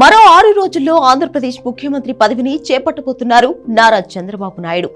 మరో ఆరు రోజుల్లో ఆంధ్రప్రదేశ్ ముఖ్యమంత్రి పదవిని చేపట్టబోతున్నారు నారా చంద్రబాబు నాయుడు.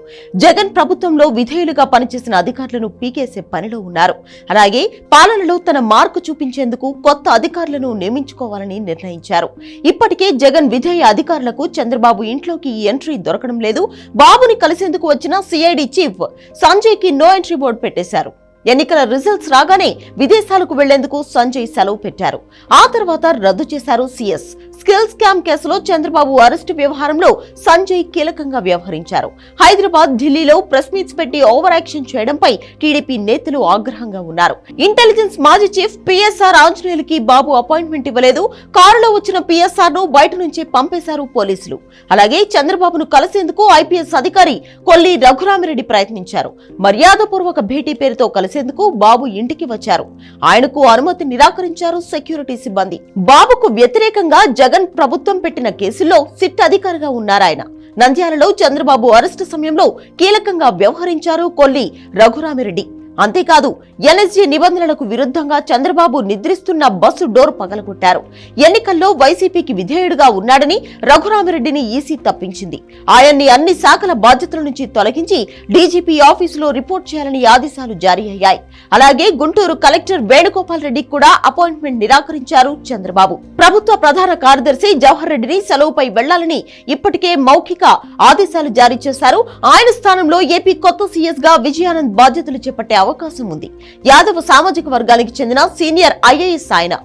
జగన్ ప్రభుత్వంలో విధేయులుగా పనిచేసిన అధికారులను పీకేసే పనిలో ఉన్నారు. అలాగే పాలనలో తన మార్కు చూపించేందుకు కొత్త అధికారులను నియమించుకోవాలని నిర్ణయించారు. ఇప్పటికే జగన్ విధేయ అధికారులకు చంద్రబాబు ఇంట్లోకి ఈ ఎంట్రీ దొరకడం లేదు. బాబుని కలిసేందుకు వచ్చిన సిఐడి చీఫ్ సంజయ్కి నో ఎంట్రీ బోర్డు పెట్టేశారు. ఎన్నికల రిజల్ట్స్ రాగానే విదేశాలకు వెళ్ళేందుకు సంజయ్ సెలవు పెట్టారు. ఆ తర్వాత రద్దు చేశారు సీఎస్. స్కిల్ స్కామ్ కేసులో చంద్రబాబు అరెస్టు వ్యవహారంలో సంజయ్ కీలకంగా వ్యవహరించారు. హైదరాబాద్ ఢిల్లీలో ప్రెస్ మీట్స్ పెట్టి ఓవర్ యాక్షన్ చేయడంపై టీడీపీ నేతలు ఆగ్రహంగా ఉన్నారు. ఇంటెలిజెన్స్ మాజీ చీఫ్ పిఎస్ఆర్ ఆంజనేయులకి బాబు అపాయింట్మెంట్ ఇవ్వలేదు. కారులో వచ్చిన పిఎస్ఆర్ను బయట నుంచే పంపేశారు పోలీసులు. అలాగే చంద్రబాబును కలిసేందుకు ఐపీఎస్ అధికారి కొల్లి రఘురామిరెడ్డి ప్రయత్నించారు. మర్యాదపూర్వక భేటీ పేరుతో కలిసేందుకు బాబు ఇంటికి వచ్చారు. ఆయనకు అనుమతి నిరాకరించారు సెక్యూరిటీ సిబ్బంది. బాబుకు వ్యతిరేకంగా జగన్ ప్రభుత్వం పెట్టిన కేసుల్లో సిట్ అధికారిగా ఉన్నారాయన నంద్యాలలో చంద్రబాబు అరెస్టు సమయంలో కీలకంగా వ్యవహరించారు కొల్లి రఘురామిరెడ్డి. అంతేకాదు ఎన్ఎస్జీ నిబంధనలకు విరుద్ధంగా చంద్రబాబు నిద్రిస్తున్న బస్సు డోర్ పగలగొట్టారు. ఎన్నికల్లో వైసీపీకి విధేయుడుగా ఉన్నాడని రఘురామిరెడ్డిని ఈసీ తప్పించింది. ఆయన్ని అన్ని శాఖల బాధ్యతల నుంచి తొలగించి డీజీపీ ఆఫీసులో రిపోర్ట్ చేయాలని ఆదేశాలు జారీ అయ్యాయి. అలాగే గుంటూరు కలెక్టర్ వేణుగోపాల్ రెడ్డికి కూడా అపాయింట్మెంట్ నిరాకరించారు చంద్రబాబు. ప్రభుత్వ ప్రధాన కార్యదర్శి జవహర్ రెడ్డిని సెలవుపై వెళ్ళాలని ఇప్పటికే మౌఖిక ఆదేశాలు జారీ చేశారు. ఆయన స్థానంలో ఏపీ కొత్త సీఎస్గా విజయానంద్ బాధ్యతలు చేపట్టే అవకాశం ఉంది. యాదవ్ సామాజిక వర్గానికి చెందిన సీనియర్ ఐఏఎస్ ఆయన.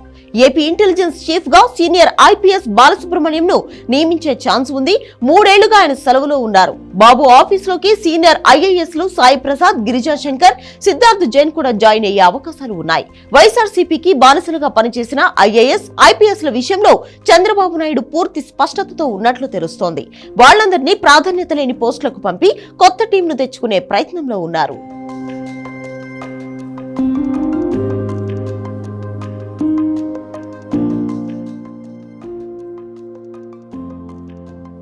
ఏపీ ఇంటెలిజెన్స్ చీఫ్గా సీనియర్ ఐపీఎస్ బాలసుబ్రహ్మణ్యం ను నియమించే ఛాన్స్ ఉంది. మూడేళ్ళుగా ఆయన సెలవులో ఉన్నారు. బాబు ఆఫీసులోకి సీనియర్ ఐఏఎస్లు సాయి ప్రసాద్ గిరిజా శంకర్ సిద్ధార్థ్ జైన్ కూడా జాయిన్ అయ్యే అవకాశాలు ఉన్నాయి. వైఎస్ఆర్సీపీకి బానిసలుగా పనిచేసిన ఐఏఎస్ ఐపీఎస్ ల విషయంలో చంద్రబాబు నాయుడు పూర్తి స్పష్టతతో ఉన్నట్లు తెలుస్తోంది. వాళ్ళందరినీ ప్రాధాన్యత లేని పోస్టులకు పంపి కొత్త టీంను తెచ్చుకునే ప్రయత్నంలో ఉన్నారు.